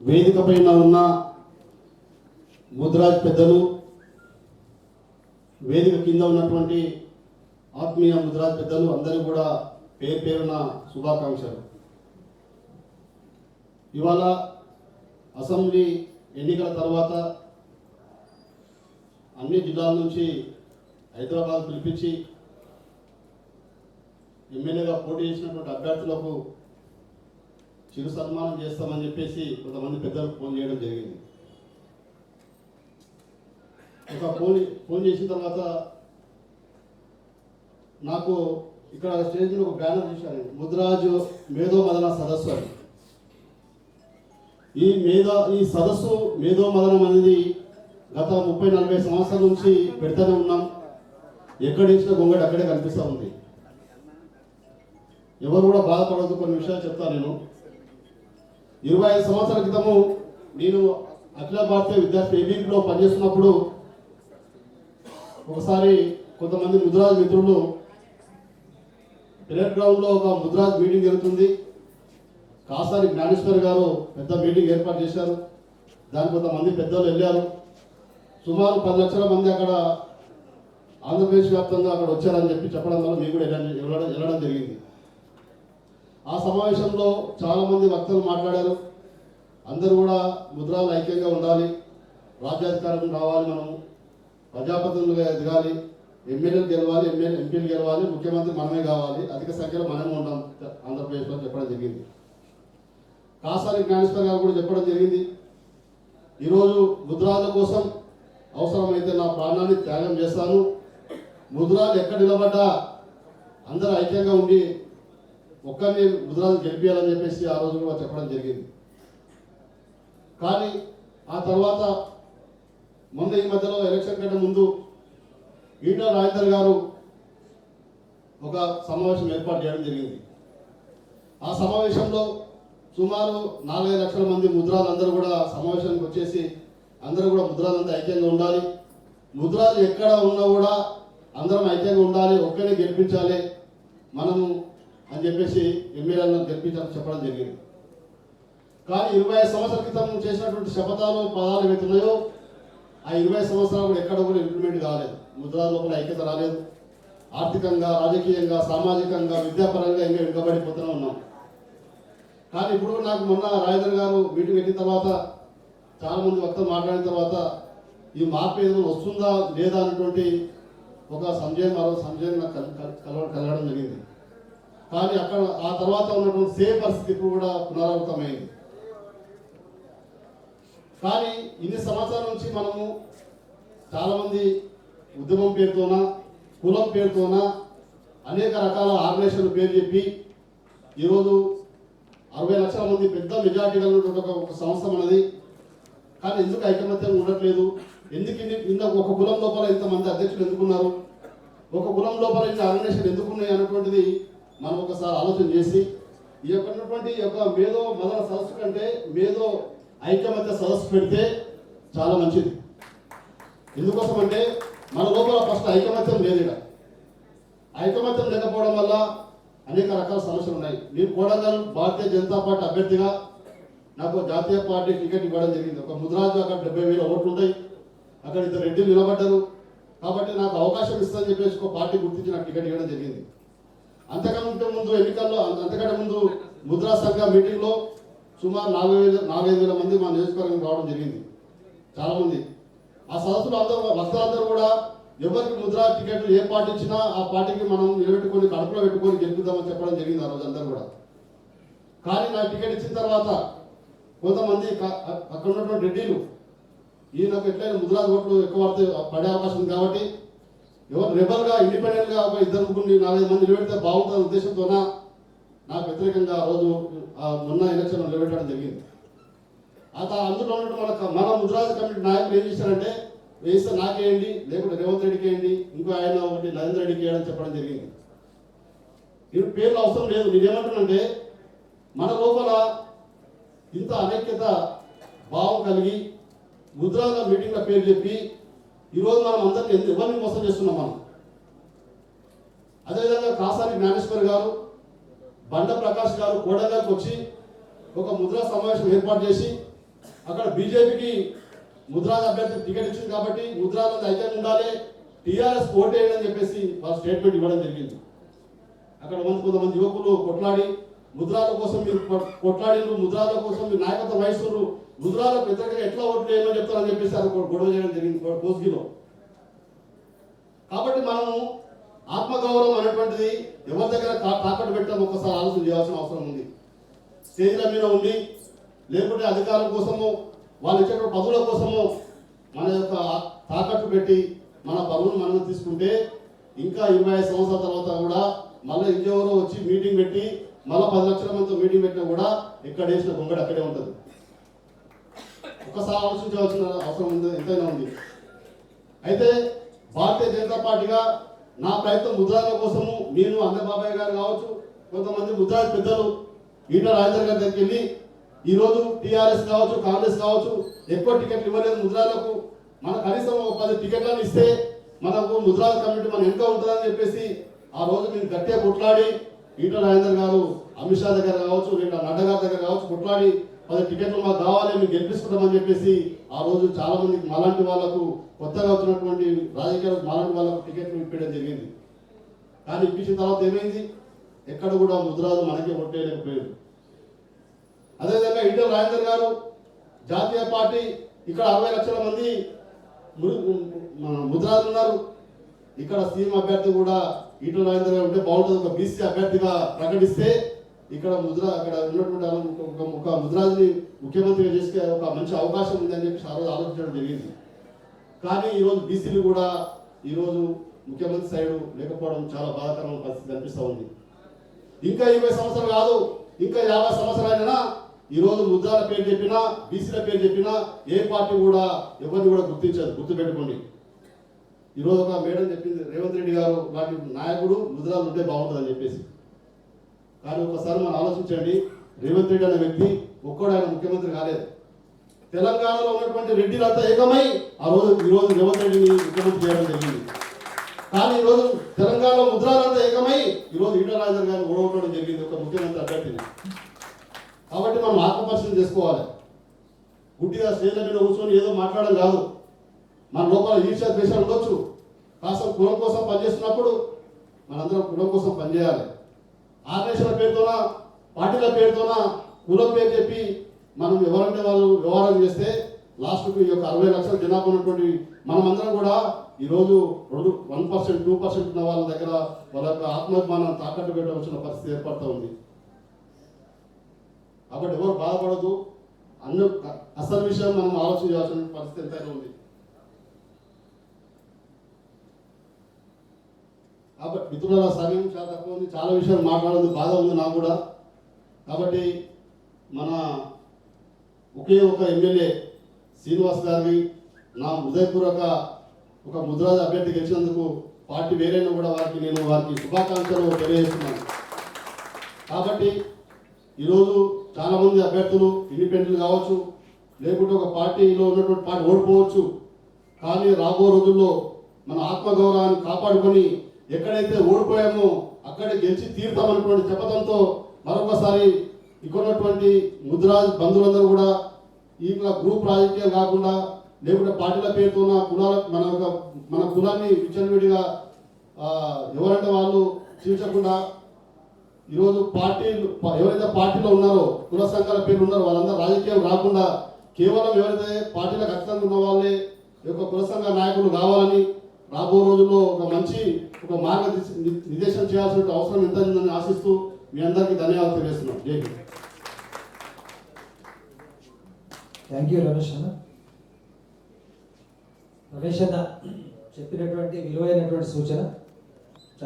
వేదిక పైన ఉన్న ముద్రాజ్ పెద్దలు వేదిక కింద ఉన్నటువంటి ఆత్మీయ ముద్రాజ్ పెద్దలు అందరూ కూడా పేరు పేరున శుభాకాంక్షలు. ఇవాళ అసెంబ్లీ ఎన్నికల తర్వాత అన్ని జిల్లాల నుంచి హైదరాబాద్ పిలిపించి ఎమ్మెల్యేగా పోటీ చేసినటువంటి అభ్యర్థులకు చిరు సన్మానం చేస్తామని చెప్పేసి కొంతమంది పెద్దలకు ఫోన్ చేయడం జరిగింది. ఒక ఫోన్ ఫోన్ చేసిన తర్వాత నాకు ఇక్కడ స్టేజ్లో ఒక బ్యానర్ చూశాను ముద్రాజు మేధో మదన సదస్సు అని. ఈ మేధో ఈ సదస్సు మేధో మదనం అనేది గత ముప్పై నలభై సంవత్సరాల నుంచి పెడతానే ఉన్నాం. ఎక్కడ ఇచ్చిన గొంగడి అక్కడే కనిపిస్తూ ఉంది. ఎవరు కూడా బాధపడవద్దు కొన్ని విషయాలు చెప్తాను నేను. ఇరవై ఐదు సంవత్సరాల క్రితము నేను అఖిల భారతీయ విద్యార్థి ఏబీలో పనిచేస్తున్నప్పుడు ఒకసారి కొంతమంది ముద్రాజ్ మిత్రులు పిల్లర్ గ్రౌండ్లో ఒక ముద్రాజ్ మీటింగ్ జరుగుతుంది. కాసారి జ్ఞానేశ్వర్ గారు పెద్ద మీటింగ్ ఏర్పాటు చేశారు. దానికి కొంతమంది పెద్దలు వెళ్ళారు. సుమారు పది లక్షల మంది అక్కడ ఆంధ్రప్రదేశ్ వ్యాప్తంగా అక్కడ వచ్చారని చెప్పి చెప్పడం వల్ల మీకు కూడా వెళ్ళడం వెళ్ళడం జరిగింది. ఆ సమావేశంలో చాలామంది వక్తలు మాట్లాడారు. అందరూ కూడా ముద్రాలు ఐక్యంగా ఉండాలి. రాజ్యాధికారం రావాలి మనము ప్రజాప్రతినిధులుగా ఎదగాలి. ఎమ్మెల్యేలు గెలవాలి ఎమ్మెల్యే ఎంపీలు గెలవాలి ముఖ్యమంత్రి మనమే కావాలి. అధిక సంఖ్యలో మనమే ఉంటాం ఆంధ్రప్రదేశ్లో చెప్పడం జరిగింది. కాసారి జ్ఞానేశ్వర్ గారు కూడా చెప్పడం జరిగింది. ఈరోజు ముద్రాల కోసం అవసరమైతే నా ప్రాణాన్ని త్యాగం చేస్తాను. ముద్రాలు ఎక్కడ నిలబడ్డా అందరూ ఐక్యంగా ఉండి ఒక్కరిని ముద్రాలు గెలిపించాలని చెప్పేసి ఆ రోజు కూడా చెప్పడం జరిగింది. కానీ ఆ తర్వాత మొన్న ఈ మధ్యలో ఎలక్షన్ కంటే ముందు ఈటల రాజేందర్ గారు ఒక సమావేశం ఏర్పాటు చేయడం జరిగింది. ఆ సమావేశంలో సుమారు నాలుగైదు లక్షల మంది ముద్రాలు అందరూ కూడా సమావేశానికి వచ్చేసి అందరూ కూడా ముద్రాలంతా ఐక్యంగా ఉండాలి. ముద్రాలు ఎక్కడ ఉన్నా కూడా అందరం ఐక్యంగా ఉండాలి ఒక్కనే గెలిపించాలి. మనము అని చెప్పేసి ఎమ్మెల్యేలను గెలిపించాలని చెప్పడం జరిగింది. కానీ ఇరవై సంవత్సరాల క్రితం చేసినటువంటి శపథాలు పదాలు ఏవైతే ఆ ఇరవై సంవత్సరాలు కూడా ఎక్కడ కూడా ఇంప్లిమెంట్ కాలేదు. ముద్రా లోపల ఐక్యత రాలేదు. ఆర్థికంగా రాజకీయంగా సామాజికంగా విద్యాపరంగా ఇంకా వెనుకబడిపోతూనే ఉన్నాం. కానీ ఇప్పుడు నాకు మొన్న రాజేంద్ర గారు మీటింగ్ పెట్టిన తర్వాత చాలా మంది వక్తలు మాట్లాడిన తర్వాత ఈ మార్పు ఏదైనా వస్తుందా లేదా అన్నటువంటి ఒక సంజయం మరో సంజయం నాకు కలవ కానీ అక్కడ ఆ తర్వాత ఉన్నటువంటి సేమ్ పరిస్థితి ఇప్పుడు కూడా పునరావృతమైంది. కానీ ఇన్ని సంవత్సరాల నుంచి మనము చాలామంది ఉద్యమం పేరుతోన కులం పేరుతోన అనేక రకాల ఆర్గనైజేషన్ల పేరు చెప్పి ఈరోజు అరవై లక్షల మంది పెద్ద మెజార్టీ కలిగినటువంటి ఒక ఒక సంస్థ మనది. కానీ ఎందుకు ఐకమత్యం ఉండట్లేదు? ఎందుకు ఇంత ఒక కులం లోపల ఇంతమంది అధ్యక్షులు ఎందుకున్నారు? ఒక కులం లోపల ఇంత ఆర్గనైజేషన్ ఎందుకున్నాయి అన్నటువంటిది మనం ఒకసారి ఆలోచన చేసి ఈ యొక్క ఉన్నటువంటి ఈ యొక్క మేధో మదన సదస్సు కంటే మేధో ఐక్యమత్య సదస్సు పెడితే చాలా మంచిది. ఎందుకోసం అంటే మన లోపల ఫస్ట్ ఐకమత్యం లేదు ఇక్కడ. ఐకమత్యం లేకపోవడం వల్ల అనేక రకాల సమస్యలు ఉన్నాయి. నేను కోడంగల్ భారతీయ జనతా పార్టీ అభ్యర్థిగా నాకు జాతీయ పార్టీ టికెట్ ఇవ్వడం జరిగింది. ఒక ముద్రాజు అక్కడ డెబ్బై వేల ఓట్లు ఉంటాయి అక్కడ ఇద్దరు రెడ్డి నిలబడ్డారు. కాబట్టి నాకు అవకాశం ఇస్తుందని చెప్పేసి ఒక పార్టీ గుర్తించి నాకు టికెట్ ఇవ్వడం జరిగింది. అంతకంటే ముందు ఎన్నికల్లో అంతకంటే ముందు ముద్రా సంఘ మీటింగ్లో సుమారు నాలుగు వేల నాలుగైదు వేల మంది మా నియోజకవర్గం రావడం జరిగింది. చాలామంది ఆ సదస్సులు అందరూ వక్తలందరూ కూడా ఎవరికి ముద్రా టికెట్లు ఏ పార్టీ ఇచ్చినా ఆ పార్టీకి మనం నిలబెట్టుకొని కడుపులో పెట్టుకొని గెలుపుదామని చెప్పడం జరిగింది ఆ రోజు అందరూ కూడా. కానీ నాకు టికెట్ ఇచ్చిన తర్వాత కొంతమంది అక్కడ ఉన్నటువంటి రెడ్డిలు ఈయనకు ఎట్లయినా ముద్రా ఓట్లు ఎక్కువ పడితే పడే అవకాశం ఉంది కాబట్టి ఎవరు రెబల్గా ఇండిపెండెంట్గా ఒక ఇద్దరు ముగ్గురు నాలుగైదు మంది నిలబెడితే బాగుంటుంది ఉద్దేశంతోన? నాకు వ్యతిరేకంగా ఆ రోజు ఆ మొన్న ఎలక్షన్ నిలబెట్టడం జరిగింది. ఆ తా- అందులో ఉన్నట్టు మన మన ముద్రాజ కమిటీ నాయకులు ఏం చేశారంటే వేస్తే నాకేయండి లేకుంటే రేవంత్ రెడ్డికి వేయండి ఇంకో ఆయన ఒకటి నరేంద్ర రెడ్డికి వేయడం చెప్పడం జరిగింది. నేను పేర్లు అవసరం లేదు. నేనేమంటున్నానంటే మన లోపల ఇంత అనైక్యత భావం కలిగి ముద్రాల మీటింగ్ల పేరు చెప్పి ఈరోజు మనం అందరికీ ఎంత ఎవరిని మోసం చేస్తున్నాం మనం? అదేవిధంగా కాసాని జ్ఞానేశ్వర్ గారు బండ ప్రకాష్ గారు కోడంగల్కి వచ్చి ఒక ముద్రా సమావేశం ఏర్పాటు చేసి అక్కడ బీజేపీకి ముద్రాజ్ అభ్యర్థి టికెట్ ఇచ్చింది కాబట్టి ముద్రాజ్ అయితే ఉండాలి టీఆర్ఎస్ ఓటేయండి అని చెప్పేసి వాళ్ళ స్టేట్మెంట్ ఇవ్వడం జరిగింది. అక్కడ మంది కొంతమంది యువకులు కొట్లాడి ముద్రాల కోసం మీరు కొ- కొట్లాడినరు ముద్రాల కోసం మీరు నాయకత్వం వహిస్తున్నారు గుజరాత్ వ్యతిరేకంగా ఎట్లా ఓట్లు వేయమని చెప్తారని చెప్పేసి అది గొడవ చేయడం జరిగింది కో- కోస్గిలో. కాబట్టి మనము ఆత్మగౌరవం అనేటువంటిది ఎవరి దగ్గర తాకట్టు పెట్టడం ఒకసారి ఆలోచన చేయాల్సిన అవసరం ఉంది. స్టేజ్ల మీద ఉండి లేకుంటే అధికారం కోసము వాళ్ళు ఇచ్చేటువంటి పదవుల కోసము మన యొక్క తాకట్టు పెట్టి మన పనులు మనం తీసుకుంటే ఇంకా ఇరవై ఐదు సంవత్సరాల తర్వాత కూడా మళ్ళీ ఇంకెవరో వచ్చి మీటింగ్ పెట్టి మళ్ళీ పది లక్షల మందితో మీటింగ్ పెట్టినా కూడా ఎక్కడ వేసిన గొంగడి అక్కడే ఉంటుంది. ఒకసారి ఆలోచించవలసిన అవసరం ఉంది ఎంతైనా ఉంది. అయితే భారతీయ జనతా పార్టీగా నా ప్రయత్నం ముద్రాల కోసము నేను అన్నబాబాయ్ గారు కావచ్చు కొంతమంది ముద్రాల పెద్దలు ఈట రాజేందర్ గారి దగ్గరికి వెళ్ళి ఈరోజు టీఆర్ఎస్ కావచ్చు కాంగ్రెస్ కావచ్చు ఎక్కువ టికెట్లు ఇవ్వలేదు ముద్రాలకు. మన కనీసం ఒక పది టికెట్లను ఇస్తే మనకు ముద్రాల కమిటీ మన ఎంత ఉంటుందని చెప్పేసి ఆ రోజు మేము గట్టిగా కొట్లాడి ఈట రాజేందర్ గారు అమిత్ షా దగ్గర కావచ్చు లేదా నడ్డా గారి దగ్గర కావచ్చు కొట్లాడి పది టికెట్లు మాకు కావాలి మేము గెలిపిస్తున్నామని చెప్పేసి ఆ రోజు చాలా మందికి మాలాంటి వాళ్ళకు కొత్తగా వచ్చినటువంటి రాజకీయ మాలాంటి వాళ్ళకు టికెట్లు ఇప్పించడం జరిగింది. కానీ ఇప్పించిన తర్వాత ఏమైంది? ఎక్కడ కూడా ముద్రాలు మనకే కొట్టేయలేకపోయారు. అదేవిధంగా ఈటల రాజేందర్ గారు జాతీయ పార్టీ ఇక్కడ అరవై లక్షల మంది ముద్రాలు ఉన్నారు. ఇక్కడ సీఎం అభ్యర్థి కూడా ఈటల రాజేందర్ గారు ఉంటే బాగుంటుంది. ఒక బీసీ అభ్యర్థిగా ప్రకటిస్తే ఇక్కడ ముద్ర అక్కడ ఉన్నటువంటి ఒక- ఒక- ముద్రాజుని ముఖ్యమంత్రిగా చేసే ఒక మంచి అవకాశం ఉందని చెప్పి ఆ రోజు ఆలోచించడం జరిగింది. కానీ ఈరోజు బీసీలు కూడా ఈరోజు ముఖ్యమంత్రి సైడ్ లేకపోవడం చాలా బాధాకరమైన పరిస్థితి కనిపిస్తూ ఉంది. ఇంకా ఇరవై సంవత్సరాలు కాదు ఇంకా యాభై సంవత్సరాలైనా ఈరోజు ముద్రాల పేరు చెప్పినా బీసీల పేరు చెప్పినా ఏ పార్టీ కూడా ఎవరిని కూడా గుర్తించదు గుర్తుపెట్టుకోండి. ఈరోజు ఒక మేడం చెప్పింది రేవంత్ రెడ్డి గారు వాటి నాయకుడు ముద్రాలు ఉంటే బాగుంటుందని చెప్పేసి. కానీ ఒకసారి మనం ఆలోచించండి. రేవంత్ రెడ్డి అనే వ్యక్తి ఒక్కడు ఆయన ముఖ్యమంత్రి కాలేదు. తెలంగాణలో ఉన్నటువంటి రెడ్డిలంతా ఏకమై ఆ రోజు ఈరోజు రేవంత్ రెడ్డిని ముఖ్యమంత్రి చేయడం జరిగింది. కానీ ఈరోజు తెలంగాణలో ముద్రాలంతా ఏకమై ఈ రోజు ఈటల రాజేందర్ గారిని ఓడగొట్టడం జరిగింది ఒక ముఖ్యమంత్రి అభ్యర్థిని. కాబట్టి మనం ఆత్మపరిశీలన చేసుకోవాలి. గుడ్డిగా స్టేజ్ల మీద కూర్చొని ఏదో మాట్లాడడం కాదు. మన లోపల ఈర్ష్య ద్వేషాలు ఉండొచ్చు. కాస్త కులం కోసం పనిచేస్తున్నప్పుడు మనందరం కులం కోసం పనిచేయాలి. ఆర్గనైజేషన్ల పేరుతోన పార్టీల పేరుతోన కులం పేరు చెప్పి మనం ఎవరంటే వాళ్ళు వ్యవహారం చేస్తే లాస్ట్కు ఈ యొక్క అరవై లక్షల జనాభా ఉన్నటువంటి మనమందరం కూడా ఈరోజు రెండు వన్ పర్సెంట్ టూ పర్సెంట్ ఉన్న వాళ్ళ దగ్గర వాళ్ళ యొక్క ఆత్మాభిమానం తాకట్టు పెట్టవలసిన పరిస్థితి ఏర్పడుతూ ఉంది. కాబట్టి ఎవరు బాధపడదు అన్ని అసలు విషయం మనం ఆలోచించాల్సిన పరిస్థితి ఎంతైనా ఉంది. కాబట్టి మిత్రుల సమయం చాలా తక్కువ ఉంది. చాలా విషయాలు మాట్లాడదు బాధ ఉంది నాకు కూడా. కాబట్టి మన ఒకే ఒక ఎమ్మెల్యే శ్రీనివాస్ గారిని నా హృదయపూర్వక ఒక ముద్రాజ అభ్యర్థి గెలిచినందుకు పార్టీ వేరైనా కూడా వారికి నేను వారికి శుభాకాంక్షలు తెలియజేస్తున్నాను. కాబట్టి ఈరోజు చాలామంది అభ్యర్థులు ఇండిపెండెంట్ కావచ్చు లేకుంటే ఒక పార్టీలో ఉన్నటువంటి పార్టీ ఓడిపోవచ్చు. కానీ రాబో రోజుల్లో మన ఆత్మగౌరవాన్ని కాపాడుకొని ఎక్కడైతే ఓడిపోయామో అక్కడ గెలిచి తీరుతామన్నటువంటి చెప్పడంతో మరొకసారి ఇక్కడ ముద్రాజ్ బంధువులందరూ కూడా ఈ గ్రూప్ రాజకీయం కాకుండా లేకుంటే పార్టీల పేరుతోన కులాల మన యొక్క మన కులాన్ని విచ్చలవిడిగా ఎవరంటే వాళ్ళు చూచకుండా ఈరోజు పార్టీలు ఎవరైతే పార్టీలో ఉన్నారో కుల సంఘాల పేర్లు ఉన్నారో వాళ్ళందరూ రాజకీయం రాకుండా కేవలం ఎవరైతే పార్టీలకు ఖచ్చితంగా ఉన్న వాళ్ళే ఈ యొక్క కుల సంఘ నాయకులు కావాలని రాబో రోజుల్లో ఒక మంచి ఒక మార్గ నిర్దేశం చేయాల్సిన అవసరం ఎంత ఉందని ఆశిస్తూ మీ అందరికీ ధన్యవాదాలు తెలియజేస్తున్నాం. జై హింద్. థ్యాంక్ యూ రమేష్ అన్న. రమేష్ అన్న చెప్పినటువంటి విలువైనటువంటి సూచన.